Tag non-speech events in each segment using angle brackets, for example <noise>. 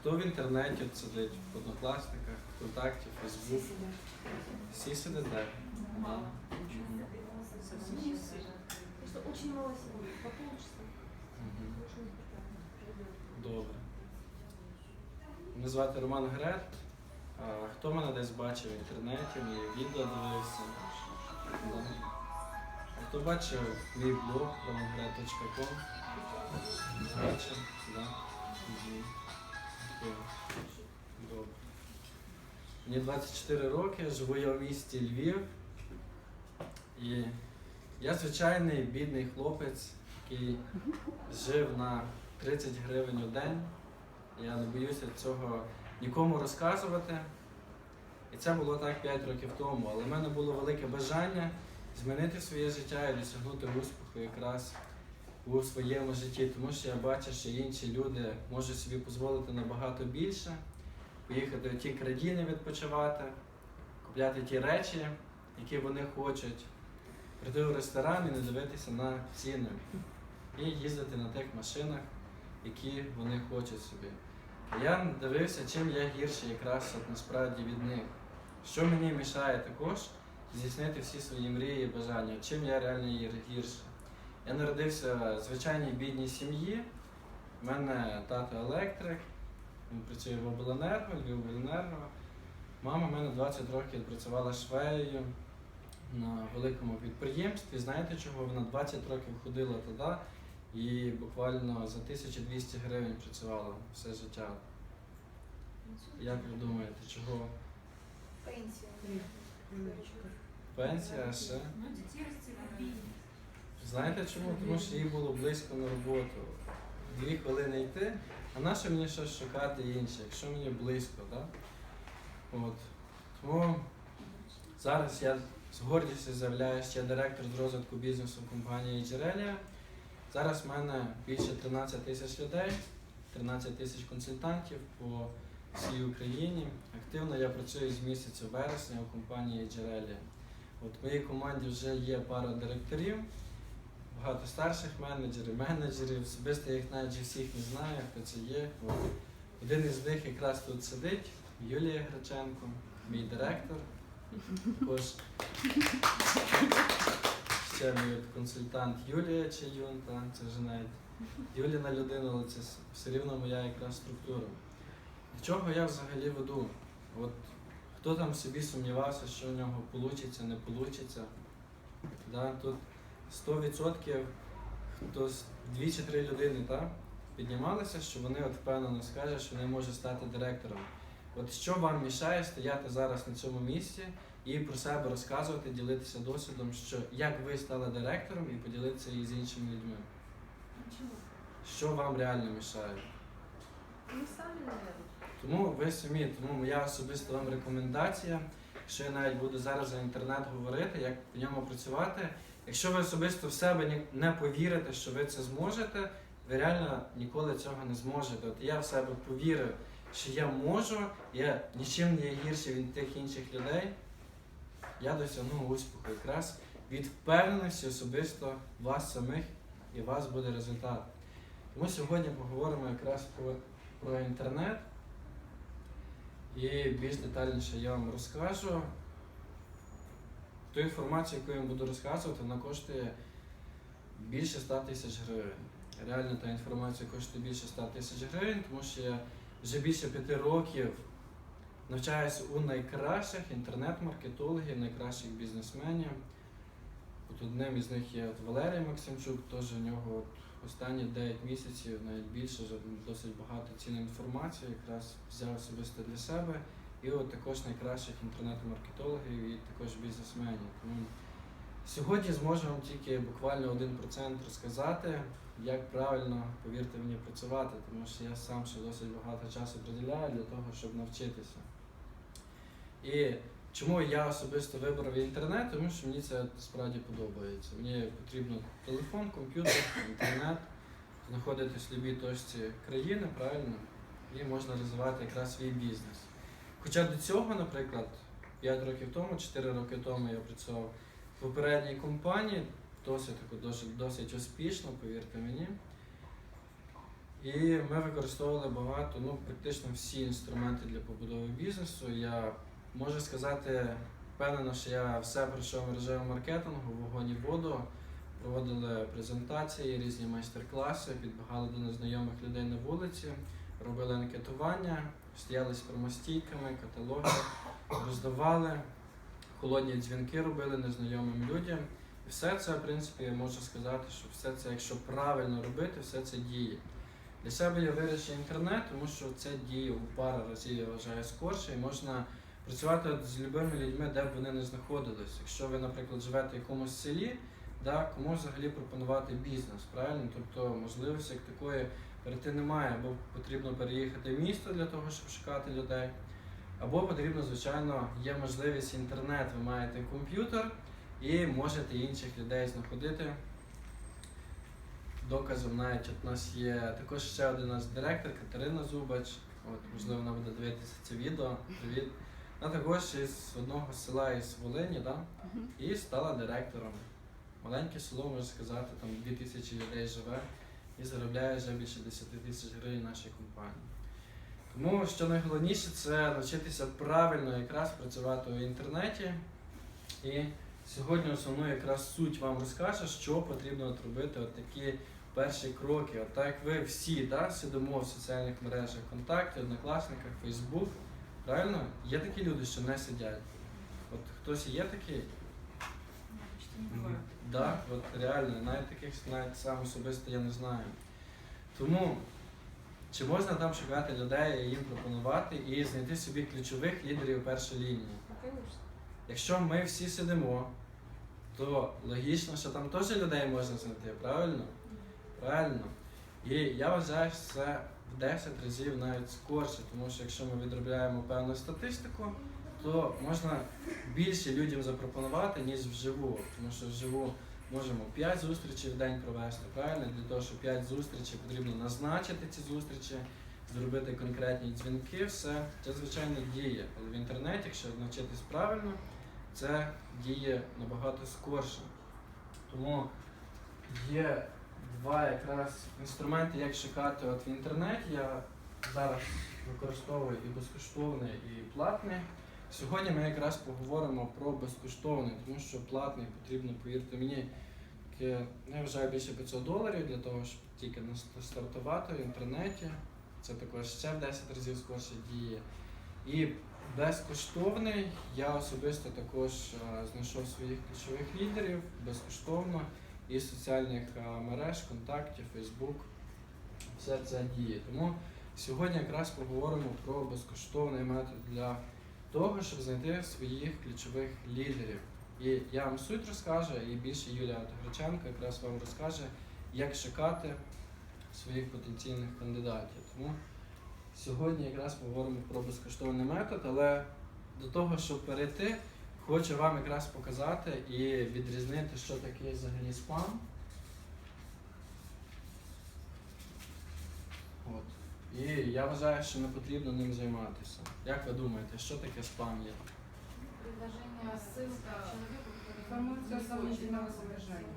Хто в інтернеті сидить? В однокласниках, ВКонтакті, Фейсбук. Всі. Просто очень мало сегодня, по полчаса. Добре. Мене звати Роман Грет. Хто мене десь бачив в інтернеті, мої відео дивився? А Хто бачив мій блог romangret.com? Бачив? Да. Мені 24 роки, живу я в місті Львів. І я звичайний бідний хлопець, який жив на 30 гривень у день. Я не боюся цього нікому розказувати. І це було так 5 років тому. Але в мене було велике бажання змінити своє життя і досягнути успіху якраз у своєму житті, тому що я бачу, що інші люди можуть собі дозволити набагато більше, поїхати в ті країни відпочивати, купляти ті речі, які вони хочуть, прийти в ресторан і не дивитися на ціни, і їздити на тих машинах, які вони хочуть собі. Я дивився, чим я гірший якраз от насправді від них. Що мені мішає також здійснити всі свої мрії і бажання, чим я реально гірше. Я народився в звичайній бідній сім'ї. У мене тато електрик, він працює в обленерго, Львівобленерго. Мама в мене 20 років працювала швеєю на великому підприємстві. Знаєте чого? Вона 20 років ходила туди і буквально за 1200 гривень працювала все життя. Як ви думаєте, чого? Пенсія а ще? Ну, растеряли. Знаєте чому? Тому що їй було близько на роботу. Дві хвилини йти, а нащо мені щось шукати інше, якщо мені близько, так? От. Тому зараз я з гордістю заявляю, що я директор з розвитку бізнесу компанії Джерелія. Зараз в мене більше 13 тисяч людей, 13 тисяч консультантів по всій Україні. Активно я працюю з місяця вересня у компанії Джерелія. От в моїй команді вже є пара директорів, багато старших менеджерів, менеджерів. Особисто їх навіть всіх не знаю, хто це є. Один із них якраз тут сидить, Юлія Граченко, мій директор. Також ще мій консультант Юлія Чаюнта, це вже навіть Юліна людина, але це все рівно моя якраз структура. До чого я взагалі веду? От хто там собі сумнівався, що в нього вийде, не вийде. Да, тут 100% хто з- дві чи три людини так, піднімалися, що вони от впевнено скажуть, що вони можуть стати директором. От що вам мішає стояти зараз на цьому місці і про себе розказувати, ділитися досвідом, що як ви стали директором і поділитися і з іншими людьми? Ничего. Що вам реально мішає? Мы сами, наверное. Тому ви самі, тому моя особиста вам рекомендація, що я навіть буду зараз за інтернет говорити, як по ньому працювати. Якщо ви особисто в себе не повірите, що ви це зможете, ви реально ніколи цього не зможете. От я в себе повірив, що я можу, я нічим не гірший від тих інших людей. Я досягнув успіху якраз від впевненості особисто вас самих і вас буде результат. Тому сьогодні поговоримо якраз про, про інтернет. І більш детальніше я вам розкажу. Ту інформацію, яку я вам буду розказувати, вона коштує більше 100 тисяч гривень. Реально та інформація коштує більше 100 тисяч гривень, тому що я вже більше п'яти років навчаюся у найкращих інтернет-маркетологів, найкращих бізнесменів. От одним із них є от Валерій Максимчук, теж у нього от останні 9 місяців, навіть більше, вже досить багато цінної інформації, якраз взяв особисто для себе. І от також найкращих інтернет-маркетологів і також бізнесменів. Тому сьогодні зможу вам тільки буквально 1% розказати, як правильно, повірте мені, працювати, тому що я сам ще досить багато часу приділяю для того, щоб навчитися. І чому я особисто вибрав інтернет? Тому що мені це справді подобається. Мені потрібно телефон, комп'ютер, інтернет, знаходитись в будь-якій точці країни, правильно, і можна розвивати якраз свій бізнес. Хоча до цього, наприклад, 5 років тому, 4 роки тому я працював в попередній компанії, досить досить, досить успішно, повірте мені. І ми використовували багато, ну практично всі інструменти для побудови бізнесу. Я можу сказати, впевнено, що я все пройшов мережевого маркетингу, вогонь і воду. Проводили презентації, різні майстер-класи, підбігали до незнайомих людей на вулиці, робили анкетування, стояли промостійками, каталоги, роздавали, холодні дзвінки робили незнайомим людям. І все це, в принципі, я можу сказати, що все це, якщо правильно робити, все це діє. Для себе я вирішив інтернет, тому що це діє у пару разів, я вважаю, скорше, і можна працювати з любими людьми, де б вони не знаходились. Якщо ви, наприклад, живете в якомусь селі, да, кому взагалі пропонувати бізнес, правильно? Тобто можливості як такої перейти немає, або потрібно переїхати в місто для того, щоб шукати людей. Або потрібно, звичайно, є можливість інтернет, ви маєте комп'ютер і можете інших людей знаходити. Доказом навіть от у нас є також ще один наш директор Катерина Зубач. От, можливо, вона буде дивитися це відео. Привіт. Вона також із одного села із Волині, да? і стала директором. Маленьке село, можна сказати, там 2000 людей живе і заробляє вже більше 10 тисяч гривень нашій компанії. Тому що найголовніше це навчитися правильно якраз працювати в інтернеті. І сьогодні основну якраз суть вам розкаже, що потрібно от робити от такі перші кроки. От так ви всі да, сидимо в соціальних мережах ВКонтакті, Однокласниках, Фейсбук. Правильно? Є такі люди, що не сидять. От хтось є такий? Так, да, от реально, навіть таких навіть сам особисто я не знаю. Тому чи можна там шукати людей і їм пропонувати і знайти собі ключових лідерів першої лінії? Якщо ми всі сидимо, то логічно, що там теж людей можна знайти, правильно? Правильно. І я вважаю, що це в 10 разів навіть скорше, тому що якщо ми відробляємо певну статистику, то можна більше людям запропонувати, ніж вживу. Тому що вживу можемо 5 зустрічей в день провести, правильно? Для того, щоб 5 зустрічей потрібно назначити ці зустрічі, зробити конкретні дзвінки, все. Це звичайно діє. Але в інтернеті, якщо навчитись правильно, це діє набагато скорше. Тому є два якраз інструменти, як шукати от в інтернеті. Я зараз використовую і безкоштовний, і платний. Сьогодні ми якраз поговоримо про безкоштовний, тому що платний потрібно, повірте мені, ну, я вважаю більше 500 доларів для того, щоб тільки стартувати в інтернеті. Це також ще в 10 разів скорше діє. І безкоштовний я особисто також е, знайшов своїх ключових лідерів безкоштовно із соціальних е, мереж, контактів, Фейсбук. Все це діє. Тому сьогодні якраз поговоримо про безкоштовний метод для того, щоб знайти своїх ключових лідерів. І я вам суть розкажу, і більше Юлія Греченко якраз вам розкаже, як шукати своїх потенційних кандидатів. Тому сьогодні якраз поговоримо про безкоштовний метод, але до того, щоб перейти, хочу вам якраз показати і відрізнити, що таке взагалі спам. От. І я вважаю, що не потрібно ним займатися. Як ви думаєте, що таке спам є? Предложение, ссылка человеку, который Информация не хочет сомнительного его содержания.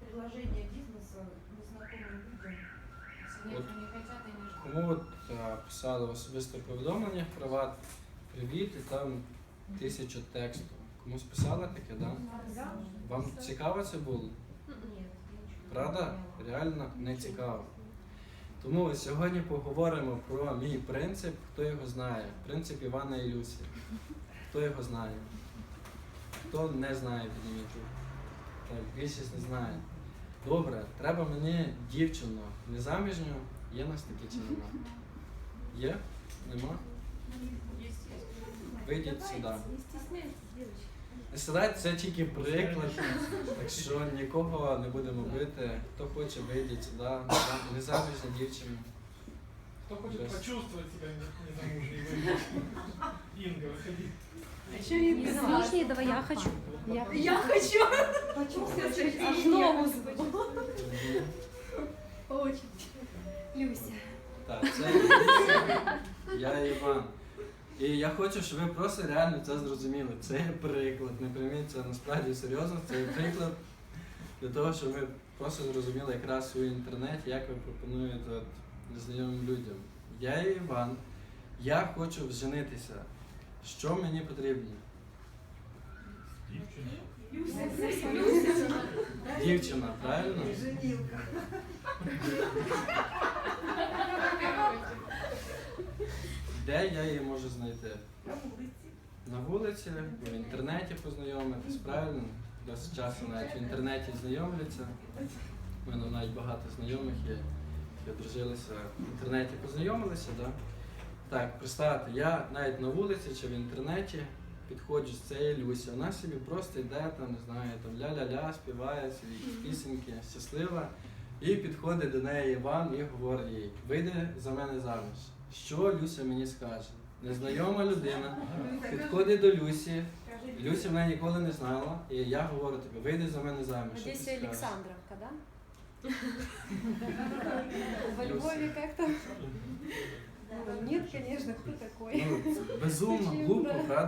Предложение бизнеса незнакомым людям. Если Вот. они не хотят, и не ждут. Кому от е, писали в особисте повідомлення в приват, привіт, і там тисячу тексту. Комусь писали таке, да? Да? Вам цікаво це було? Нет, я ничего. Правда? Реально не цікаво. Тому сьогодні поговоримо про мій принцип, хто його знає. Принцип Івана і Люсі. Хто його знає? Хто не знає, підніміть руку. Так, більшість не знає. Добре, треба мені дівчину незаміжню. Є нас такі чи нема? Є? Нема? Вийдіть сюди. Сідайте, це тільки приклад. Так що нікого не будемо бити. Хто хоче, вийдіть сюди. Незам- Незаміжня дівчина. Кто хочет Здравствуйте. почувствовать себя незамужней, Инга, выходи. Замужней, давай я хочу. Я, Я хочу. Почувствовать Аж ногу Очень. Люся. Так, це я Іван. І я хочу, щоб ви просто реально це зрозуміли. Це є приклад. Не прийміть це насправді серйозно. Це є приклад для того, щоб ви просто зрозуміли якраз у інтернеті, як ви пропонуєте от незнайомим людям. Я є Іван, я хочу вженитися. Що мені потрібно? Дівчина, правильно? Де я її можу знайти? На вулиці, в інтернеті познайомитись, правильно? Досить часто навіть в інтернеті знайомляться. У мене навіть багато знайомих є, які одружилися в інтернеті, познайомилися, да? Так, представте, я навіть на вулиці чи в інтернеті підходжу з цією Люся. Вона собі просто йде там, не знаю, там ля-ля-ля, співає свої пісеньки, щаслива. І підходить до неї Іван і говорить їй, вийди за мене заміж. Що Люся мені скаже? Незнайома людина підходить до Люсі. Люся мене ніколи не знала, і я говорю тобі, вийди за мене заміж. Скажеш? Александровка, да? <laughs> Во Львове как-то? Ну, <laughs> Нет, конечно, кто такой? Ну, безумно, глупо, правда?